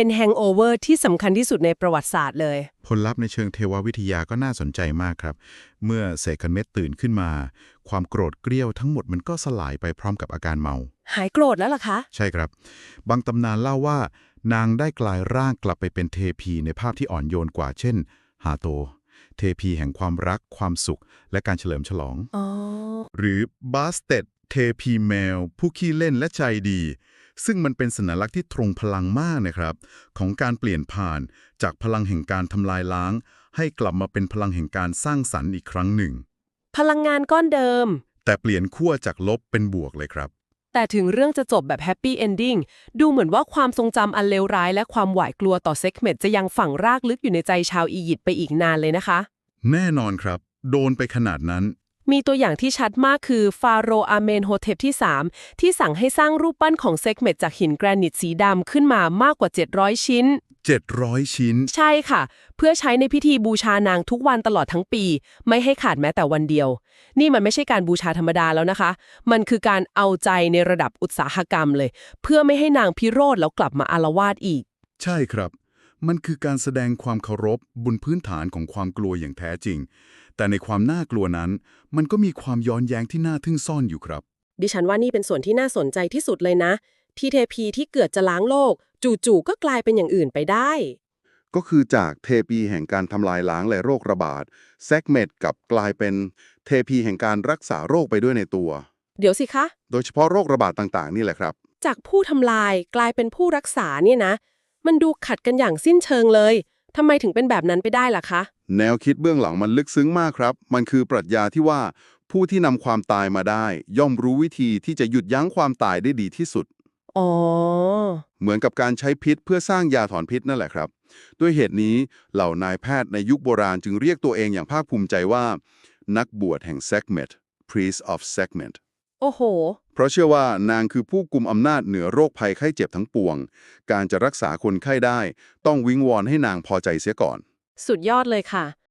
เป็นแฮงโอเวอร์ที่สำคัญที่สุดในประวัติศาสตร์เลย ผลลัพธ์ในเชิงเทววิทยาก็น่าสนใจมากครับ เมื่อเซคันเมตตื่นขึ้นมา ความโกรธเกรี้ยวทั้งหมดมันก็สลายไปพร้อมกับอาการเมา หายโกรธแล้วล่ะคะ ใช่ครับ บางตำนานเล่าว่า นางได้กลายร่างกลับไปเป็นเทพีในภาพที่อ่อนโยนกว่า เช่น ฮาโต เทพีแห่งความรัก ความสุข และการเฉลิมฉลองอ๋อหรือบาสเตดเทพีแมว ผู้ขี้เล่นและใจดี ซึ่งมันเป็นสัญลักษณ์ที่ตรงพลังมากนะครับ ของการเปลี่ยนผ่านจากพลังแห่งการทำลายล้าง ให้กลับมาเป็นพลังแห่งการสร้างสรรค์อีกครั้งหนึ่ง พลังงานก้อนเดิม แต่เปลี่ยนขั้วจากลบเป็นบวกเลยครับ แต่ถึงเรื่องจะจบแบบแฮปปี้เอนดิ้งดูเหมือนว่าความทรงจำอันเลวร้าย และความหวาดกลัวต่อเซ็กเมตจะยังฝังรากลึกอยู่ในใจชาวอียิปต์ไปอีกนานเลยนะคะ แน่นอนครับ โดนไปขนาดนั้น มีตัวอย่างที่ชัดมากคือฟาโรห์อาเมนโฮเทปที่ 3 ที่สั่งให้สร้างรูปปั้นของเซ็กเมตจากหินแกรนิตสีดำขึ้นมามากกว่า 700 ชิ้น 700 ชิ้น ใช่ค่ะ เพื่อใช้ในพิธีบูชานางทุกวันตลอดทั้งปี ไม่ให้ขาดแม้แต่วันเดียว นี่มันไม่ใช่การบูชาธรรมดาแล้วนะคะ มันคือการเอาใจในระดับอุตสาหกรรมเลย เพื่อไม่ให้นางพิโรธแล้วกลับมาอารวาสอีก ใช่ครับ มันคือการแสดงความเคารพบนพื้นฐานของความกลัวอย่างแท้จริง แต่ในความน่ากลัวนั้น มันก็มีความย้อนแย้งที่น่าทึ่งซ่อนอยู่ครับ ดิฉันว่านี่เป็นส่วนที่น่าสนใจที่สุดเลยนะ ที่เทพีที่เกิดจะล้างโลก จู่ๆก็กลายเป็นอย่างอื่นไปได้ ก็คือจากเทพีแห่งการทำลายล้างและโรคระบาดแซกเมดกลับกลายเป็นเทพีแห่งการรักษาโรคไปด้วยในตัว เดี๋ยวสิคะ โดยเฉพาะโรคระบาดต่างๆ นี่แหละครับ จากผู้ทำลายกลายเป็นผู้รักษาเนี่ยนะ มันดูขัดกันอย่างสิ้นเชิงเลยทำไมถึงเป็นแบบนั้นไปได้ล่ะคะ แนวคิดเบื้องหลังมันลึกซึ้งมากครับ มันคือปรัชญาที่ว่าผู้ที่นำความตายมาได้ ย่อมรู้วิธีที่จะหยุดยั้งความตายได้ดีที่สุด อ๋อ เหมือนกับการใช้พิษเพื่อสร้างยาถอนพิษนั่นแหละครับ ด้วยเหตุนี้เหล่านายแพทย์ในยุคโบราณจึงเรียกตัวเองอย่างภาคภูมิใจว่า นักบวชแห่ง Sekhmet priest of Sekhmet โอ้โห เพราะเชื่อว่านางคือผู้กุมอำนาจเหนือโรคภัยไข้เจ็บทั้งปวง การจะรักษาคนไข้ได้ ต้องวิงวอนให้นางพอใจเสียก่อน สุดยอดเลยค่ะ